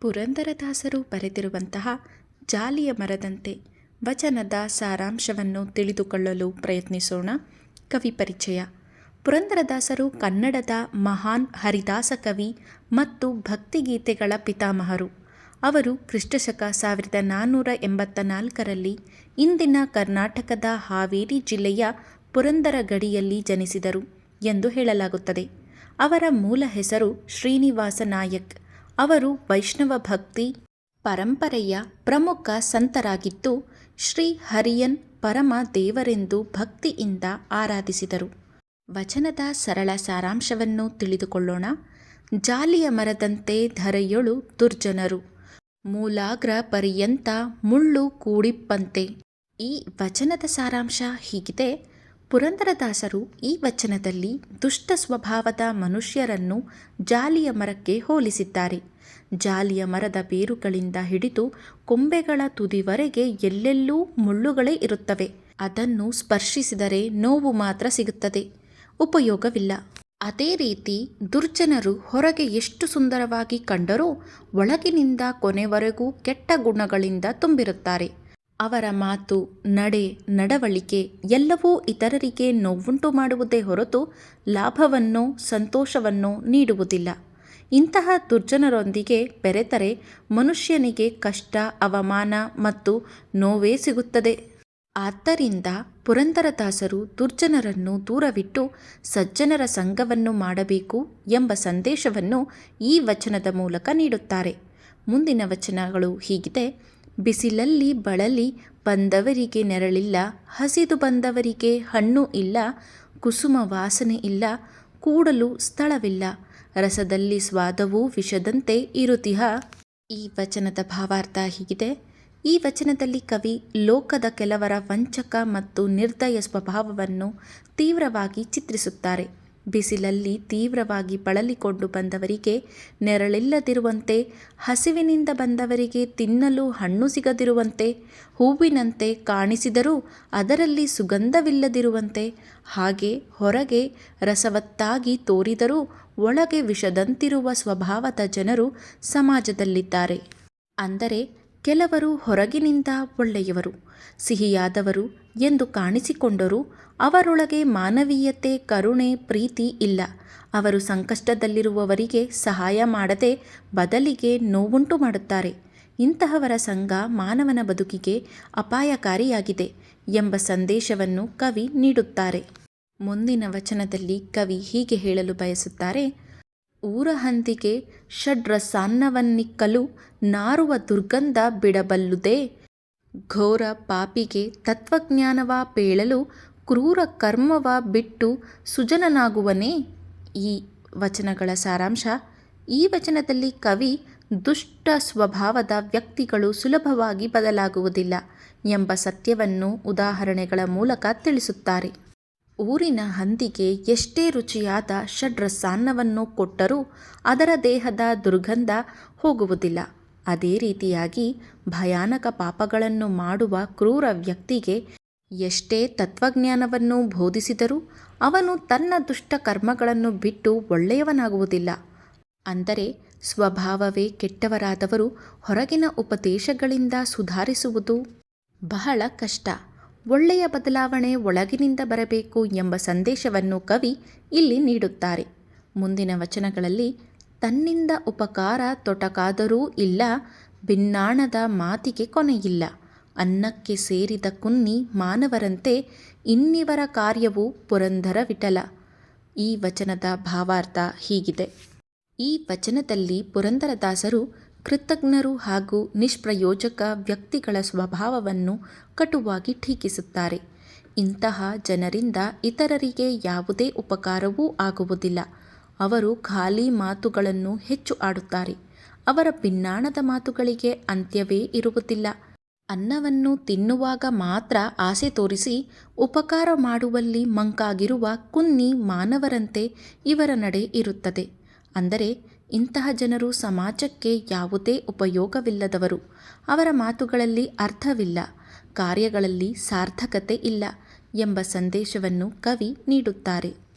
ಪುರಂದರದಾಸರು ಬರೆದಿರುವಂತಹ ಜಾಲಿಯ ಮರದಂತೆ ವಚನದ ಸಾರಾಂಶವನ್ನು ತಿಳಿದುಕೊಳ್ಳಲು ಪ್ರಯತ್ನಿಸೋಣ. ಕವಿ ಪರಿಚಯ. ಪುರಂದರದಾಸರು ಕನ್ನಡದ ಮಹಾನ್ ಹರಿದಾಸ ಕವಿ ಮತ್ತು ಭಕ್ತಿಗೀತೆಗಳ ಪಿತಾಮಹರು. ಅವರು ಕ್ರಿಸ್ತಶಕ ಸಾವಿರದ ನಾನ್ನೂರ ಎಂಬತ್ತ ನಾಲ್ಕರಲ್ಲಿ ಇಂದಿನ ಕರ್ನಾಟಕದ ಹಾವೇರಿ ಜಿಲ್ಲೆಯ ಪುರಂದರ ಗಡಿಯಲ್ಲಿ ಜನಿಸಿದರು ಎಂದು ಹೇಳಲಾಗುತ್ತದೆ. ಅವರ ಮೂಲ ಹೆಸರು ಶ್ರೀನಿವಾಸ ನಾಯಕ್. ಅವರು ವೈಷ್ಣವ ಭಕ್ತಿ ಪರಂಪರೆಯ ಪ್ರಮುಖ ಸಂತರಾಗಿದ್ದು, ಶ್ರೀ ಹರಿಯನ್ ಪರಮ ದೇವರೆಂದು ಭಕ್ತಿಯಿಂದ ಆರಾಧಿಸಿದರು. ವಚನದ ಸರಳ ಸಾರಾಂಶವನ್ನು ತಿಳಿದುಕೊಳ್ಳೋಣ. ಜಾಲಿಯ ಮರದಂತೆ ಧರೆಯೊಳು ದುರ್ಜನರು. ಮೂಲಾಗ್ರ ಪರ್ಯಂತ ಮುಳ್ಳು ಕೂಡಿಪ್ಪಂತೆ. ಈ ವಚನದ ಸಾರಾಂಶ ಹೀಗಿದೆ. ಪುರಂದರದಾಸರು ಈ ವಚನದಲ್ಲಿ ದುಷ್ಟ ಸ್ವಭಾವದ ಮನುಷ್ಯರನ್ನು ಜಾಲಿಯ ಮರಕ್ಕೆ ಹೋಲಿಸಿದ್ದಾರೆ. ಜಾಲಿಯ ಮರದ ಬೇರುಗಳಿಂದ ಹಿಡಿದು ಕೊಂಬೆಗಳ ತುದಿವರೆಗೆ ಎಲ್ಲೆಲ್ಲೂ ಮುಳ್ಳುಗಳೇ ಇರುತ್ತವೆ. ಅದನ್ನು ಸ್ಪರ್ಶಿಸಿದರೆ ನೋವು ಮಾತ್ರ ಸಿಗುತ್ತದೆ. ಉಪಯೋಗವಿಲ್ಲ. ಅದೇ ರೀತಿ ದುರ್ಜನರು ಹೊರಗೆ ಎಷ್ಟು ಸುಂದರವಾಗಿ ಕಂಡರೂ ಒಳಗಿನಿಂದ ಕೊನೆವರೆಗೂ ಕೆಟ್ಟ ಗುಣಗಳಿಂದ ತುಂಬಿರುತ್ತಾರೆ. ಅವರ ಮಾತು, ನಡೆ, ನಡವಳಿಕೆ ಎಲ್ಲವೂ ಇತರರಿಗೆ ನೋವುಂಟು ಮಾಡುವುದೇ ಹೊರತು ಲಾಭವನ್ನೋ ಸಂತೋಷವನ್ನೋ ನೀಡುವುದಿಲ್ಲ. ಇಂತಹ ದುರ್ಜನರೊಂದಿಗೆ ಬೆರೆತರೆ ಮನುಷ್ಯನಿಗೆ ಕಷ್ಟ, ಅವಮಾನ ಮತ್ತು ನೋವೇ ಸಿಗುತ್ತದೆ. ಆದ್ದರಿಂದ ಪುರಂದರದಾಸರು ದುರ್ಜನರನ್ನು ದೂರವಿಟ್ಟು ಸಜ್ಜನರ ಸಂಘವನ್ನು ಮಾಡಬೇಕು ಎಂಬ ಸಂದೇಶವನ್ನು ಈ ವಚನದ ಮೂಲಕ ನೀಡುತ್ತಾರೆ. ಮುಂದಿನ ವಚನಗಳು ಹೀಗಿದೆ. ಬಿಸಿಲಲ್ಲಿ ಬಳಲಿ ಬಂದವರಿಗೆ ನೆರಳಿಲ್ಲ, ಹಸಿದು ಬಂದವರಿಗೆ ಹಣ್ಣು ಇಲ್ಲ, ಕುಸುಮ ವಾಸನೆ ಇಲ್ಲ, ಕೂಡಲು ಸ್ಥಳವಿಲ್ಲ. ರಸದಲ್ಲಿ ಸ್ವಾದವೂ ವಿಷದಂತೆ ಇರುತಿಹ. ಈ ವಚನದ ಭಾವಾರ್ಥ ಹೀಗಿದೆ. ಈ ವಚನದಲ್ಲಿ ಕವಿ ಲೋಕದ ಕೆಲವರ ವಂಚಕ ಮತ್ತು ನಿರ್ದಯ ಸ್ವಭಾವವನ್ನು ತೀವ್ರವಾಗಿ ಚಿತ್ರಿಸುತ್ತಾರೆ. ಬಿಸಿಲಲ್ಲಿ ತೀವ್ರವಾಗಿ ಬಳಲಿಕೊಂಡು ಬಂದವರಿಗೆ ನೆರಳಿಲ್ಲದಿರುವಂತೆ, ಹಸಿವಿನಿಂದ ಬಂದವರಿಗೆ ತಿನ್ನಲು ಹಣ್ಣು ಸಿಗದಿರುವಂತೆ, ಹೂವಿನಂತೆ ಕಾಣಿಸಿದರೂ ಅದರಲ್ಲಿ ಸುಗಂಧವಿಲ್ಲದಿರುವಂತೆ, ಹಾಗೆ ಹೊರಗೆ ರಸವತ್ತಾಗಿ ತೋರಿದರೂ ಒಳಗೆ ವಿಷದಂತಿರುವ ಸ್ವಭಾವದ ಜನರು ಸಮಾಜದಲ್ಲಿದ್ದಾರೆ. ಅಂದರೆ ಕೆಲವರು ಹೊರಗಿನಿಂದ ಒಳ್ಳೆಯವರು. ಸಿಹಿಯಾದವರು ಎಂದು ಕಾಣಿಸಿಕೊಂಡರೂ ಅವರೊಳಗೆ ಮಾನವೀಯತೆ, ಕರುಣೆ, ಪ್ರೀತಿ ಇಲ್ಲ. ಅವರು ಸಂಕಷ್ಟದಲ್ಲಿರುವವರಿಗೆ ಸಹಾಯ ಮಾಡದೆ ಬದಲಿಗೆ ನೋವುಂಟು ಮಾಡುತ್ತಾರೆ. ಇಂತಹವರ ಸಂಘ ಮಾನವನ ಬದುಕಿಗೆ ಅಪಾಯಕಾರಿಯಾಗಿದೆ ಎಂಬ ಸಂದೇಶವನ್ನು ಕವಿ ನೀಡುತ್ತಾರೆ. ಮುಂದಿನ ವಚನದಲ್ಲಿ ಕವಿ ಹೀಗೆ ಹೇಳಲು ಬಯಸುತ್ತಾರೆ ಊರ ಹಂದಿಗೆ ಷಡ್ರಸಾನ್ನವನ್ನಿಕ್ಕಲು ನಾರುವ ದುರ್ಗಂಧ ಬಿಡಬಲ್ಲುದೇ. ಘೋರ ಪಾಪಿಗೆ ತತ್ವಜ್ಞಾನವ ಪೇಳಲು ಕ್ರೂರ ಕರ್ಮವ ಬಿಟ್ಟು ಸುಜನನಾಗುವನೇ. ಈ ವಚನಗಳ ಸಾರಾಂಶ, ಈ ವಚನದಲ್ಲಿ ಕವಿ ದುಷ್ಟ ಸ್ವಭಾವದ ವ್ಯಕ್ತಿಗಳು ಸುಲಭವಾಗಿ ಬದಲಾಗುವುದಿಲ್ಲ ಎಂಬ ಸತ್ಯವನ್ನು ಉದಾಹರಣೆಗಳ ಮೂಲಕ ತಿಳಿಸುತ್ತಾರೆ. ಊರಿನ ಹಂದಿಗೆ ಎಷ್ಟೇ ರುಚಿಯಾದ ಷಡ್ರಸಾನ್ನವನ್ನು ಕೊಟ್ಟರೂ ಅದರ ದೇಹದ ದುರ್ಗಂಧ ಹೋಗುವುದಿಲ್ಲ. ಅದೇ ರೀತಿಯಾಗಿ ಭಯಾನಕ ಪಾಪಗಳನ್ನು ಮಾಡುವ ಕ್ರೂರ ವ್ಯಕ್ತಿಗೆ ಎಷ್ಟೇ ತತ್ವಜ್ಞಾನವನ್ನು ಬೋಧಿಸಿದರೂ ಅವನು ತನ್ನ ದುಷ್ಟ ಕರ್ಮಗಳನ್ನು ಬಿಟ್ಟು ಒಳ್ಳೆಯವನಾಗುವುದಿಲ್ಲ. ಅಂದರೆ ಸ್ವಭಾವವೇ ಕೆಟ್ಟವರಾದವರು ಹೊರಗಿನ ಉಪದೇಶಗಳಿಂದ ಸುಧಾರಿಸುವುದು ಬಹಳ ಕಷ್ಟ. ಒಳ್ಳೆಯ ಬದಲಾವಣೆ ಒಳಗಿನಿಂದ ಬರಬೇಕು ಎಂಬ ಸಂದೇಶವನ್ನು ಕವಿ ಇಲ್ಲಿ ನೀಡುತ್ತಾರೆ. ಮುಂದಿನ ವಚನಗಳಲ್ಲಿ, ತನ್ನಿಂದ ಉಪಕಾರ ತೊಟಕಾದರೂ ಇಲ್ಲ ಭಿನ್ನಾಣದ ಮಾತಿಗೆ ಕೊನೆಯಿಲ್ಲ. ಅನ್ನಕ್ಕೆ ಸೇರಿದ ಕುನ್ನಿ ಮಾನವರಂತೆ ಇನ್ನಿವರ ಕಾರ್ಯವು ಪುರಂದರ ವಿಠಲ ಈ ವಚನದ ಭಾವಾರ್ಥ ಹೀಗಿದೆ. ಈ ವಚನದಲ್ಲಿ ಪುರಂದರದಾಸರು ಕೃತಜ್ಞರು ಹಾಗೂ ನಿಷ್ಪ್ರಯೋಜಕ ವ್ಯಕ್ತಿಗಳ ಸ್ವಭಾವವನ್ನು ಕಟುವಾಗಿ ಟೀಕಿಸುತ್ತಾರೆ. ಇಂತಹ ಜನರಿಂದ ಇತರರಿಗೆ ಯಾವುದೇ ಉಪಕಾರವೂ ಆಗುವುದಿಲ್ಲ. ಅವರು ಖಾಲಿ ಮಾತುಗಳನ್ನು ಹೆಚ್ಚು ಆಡುತ್ತಾರೆ. ಅವರ ಭಿನ್ನಾಣದ ಮಾತುಗಳಿಗೆ ಅಂತ್ಯವೇ ಇರುವುದಿಲ್ಲ. ಅನ್ನವನ್ನು ತಿನ್ನುವಾಗ ಮಾತ್ರ ಆಸೆ ತೋರಿಸಿ ಉಪಕಾರ ಮಾಡುವಲ್ಲಿ ಮಂಕಾಗಿರುವ ಕುನ್ನಿ ಮಾನವರಂತೆ ಇವರ ನಡೆ ಇರುತ್ತದೆ. ಅಂದರೆ ಇಂತಹ ಜನರು ಸಮಾಜಕ್ಕೆ ಯಾವುದೇ ಉಪಯೋಗವಿಲ್ಲದವರು. ಅವರ ಮಾತುಗಳಲ್ಲಿ ಅರ್ಥವಿಲ್ಲ, ಕಾರ್ಯಗಳಲ್ಲಿ ಸಾರ್ಥಕತೆ ಇಲ್ಲ ಎಂಬ ಸಂದೇಶವನ್ನು ಕವಿ ನೀಡುತ್ತಾರೆ.